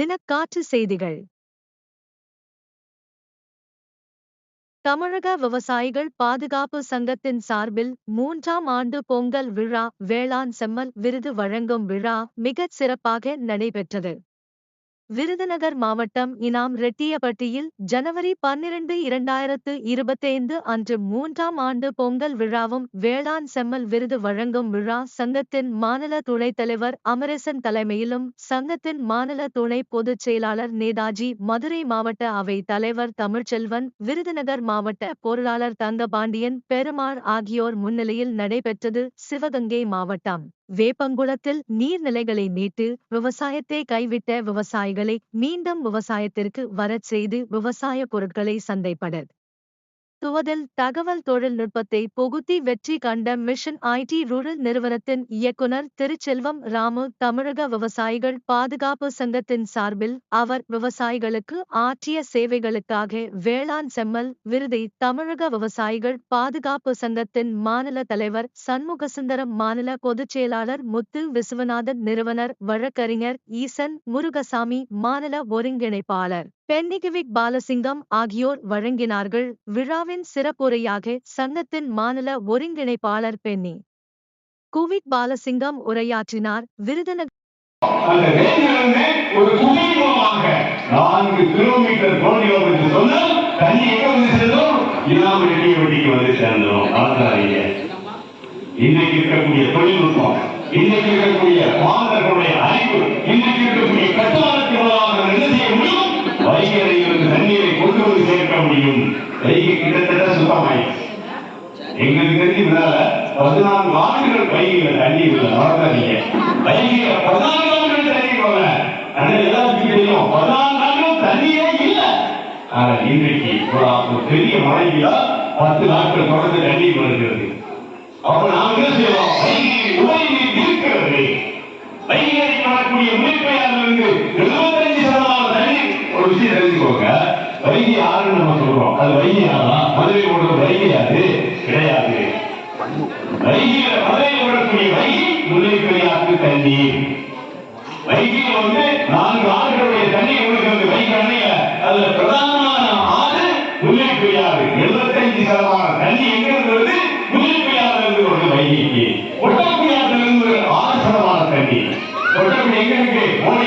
தினக்காற்று செய்திகள். தமிழக விவசாயிகள் பாதுகாப்பு சங்கத்தின் சார்பில் மூன்றாம் ஆண்டு பொங்கல் விழா வேளாண் செம்மல் விருது வழங்கும் விழா மிகச் சிறப்பாக நடைபெற்றது. விருதுநகர் மாவட்டம் இனாம் ரெட்டியப்பட்டியில் ஜனவரி பன்னிரண்டு இரண்டாயிரத்து இருபத்தைந்து அன்று மூன்றாம் ஆண்டு பொங்கல் விழாவும் வேளாண் செம்மல் விருது வழங்கும் விழா சங்கத்தின் மாநில துணைத் தலைவர் அமரேசன் தலைமையிலும் சங்கத்தின் மாநில துணை பொதுச் செயலாளர் நேதாஜி மதுரை மாவட்ட அவை தலைவர் தமிழ்ச்செல்வன் விருதுநகர் மாவட்ட பொருளாளர் தங்கபாண்டியன் பெருமாள் ஆகியோர் முன்னிலையில் நடைபெற்றது சிவகங்கை மாவட்டம். வேப்பங்குளத்தில் நீர்நிலைகளை நீட்டு விவசாயத்தை கைவிட்ட விவசாயிகளை மீண்டும் விவசாயத்திற்கு வரச் செய்து விவசாய பொருட்களை சந்தைப்பட துவதில் தகவல் தொழில்நுட்பத்தை புகுத்தி வெற்றி கண்ட மிஷன் ஐடி ரூரல் நிறுவனத்தின் இயக்குனர் திருச்செல்வம் ராமு தமிழக விவசாயிகள் பாதுகாப்பு சங்கத்தின் சார்பில் அவர் விவசாயிகளுக்கு ஆற்றிய சேவைகளுக்காக வேளாண் செம்மல் விருதை தமிழக விவசாயிகள் பாதுகாப்பு சங்கத்தின் மாநில தலைவர் சண்முகசுந்தரம் மாநில பொதுச் செயலாளர் முத்து விசுவநாதன் நிறுவனர் வழக்கறிஞர் ஈசன் முருகசாமி மாநில ஒருங்கிணைப்பாளர். பென்னிகிவிக் பாலசிங்கம் ஆகியோர் வழங்கினார்கள். விழாவின் சிறப்புரையாக சங்கத்தின் மாநில ஒருங்கிணைப்பாளர் பென்னி குவிக் பாலசிங்கம் உரையாற்றினார். விருதுநகர் அந்த வேதியிலிருந்து ஒரு நான்கு கிலோமீட்டர் தோண்டியோம் என்று சொன்னால் தண்ணி எங்க வந்து சேர்ந்தோம் இல்லாம வண்டிக்கு வந்து சேர்ந்தோம் இன்னைக்கு இருக்கக்கூடிய தொழில்நுட்பம் இன்னைக்கு இருக்கக்கூடிய மாணவர்களுடைய முடியும். கைக்கு கிட்டத்தட்ட சுத்தமாயிடுச்சு. எங்களுக்கு தெரிஞ்சு விடாத பதினான்கு ஆண்டுகள் கைகளை தண்ணி இல்லை மறக்காதீங்க கைகளை பதினான்கு ஆண்டுகள் தண்ணி போங்க ஆனா எல்லாத்துக்கும் தெரியும். பதினான்கு ஆண்டுகள் தண்ணியே இல்லை. ஆனா இன்றைக்கு ஒரு பெரிய மழையில பத்து நாட்கள் தொடர்ந்து தண்ணி வருகிறது அப்ப நாம் என்ன செய்வோம் வைகை உபரிநீர் இருக்கிறது வைகை வரக்கூடிய முனைப்பையாரிலிருந்து எழுபத்தஞ்சு சதவீதம் தண்ணி ஒரு விஷயம் தெரிஞ்சுக்கோங்க. வைகை ஆறுன்னு நம்ம சொல்றோம். அது வைகை ஆறா மதுரை ஓடுற வைகை ஆறு கிடையாது. வைகையில மதுரை ஓடக்கூடிய வைகை முல்லை பெரியாற்று தண்ணீர் வைகையில வந்து நான்கு ஆறுகளுடைய தண்ணீர் ஓடுகிறது வைகை அணையில அதுல பிரதானமான ஆறு முல்லை பெரியாறு. எழுபத்தஞ்சு சதமான தண்ணி எங்க இருந்து வருது முல்லை பெரியாறுல இருந்து வருது வைகைக்கு. ஒட்டக்குடியாற்றுல இருந்து ஆறு சதமான தண்ணி. ஒட்டக்குடி எங்க இருக்கு மோடி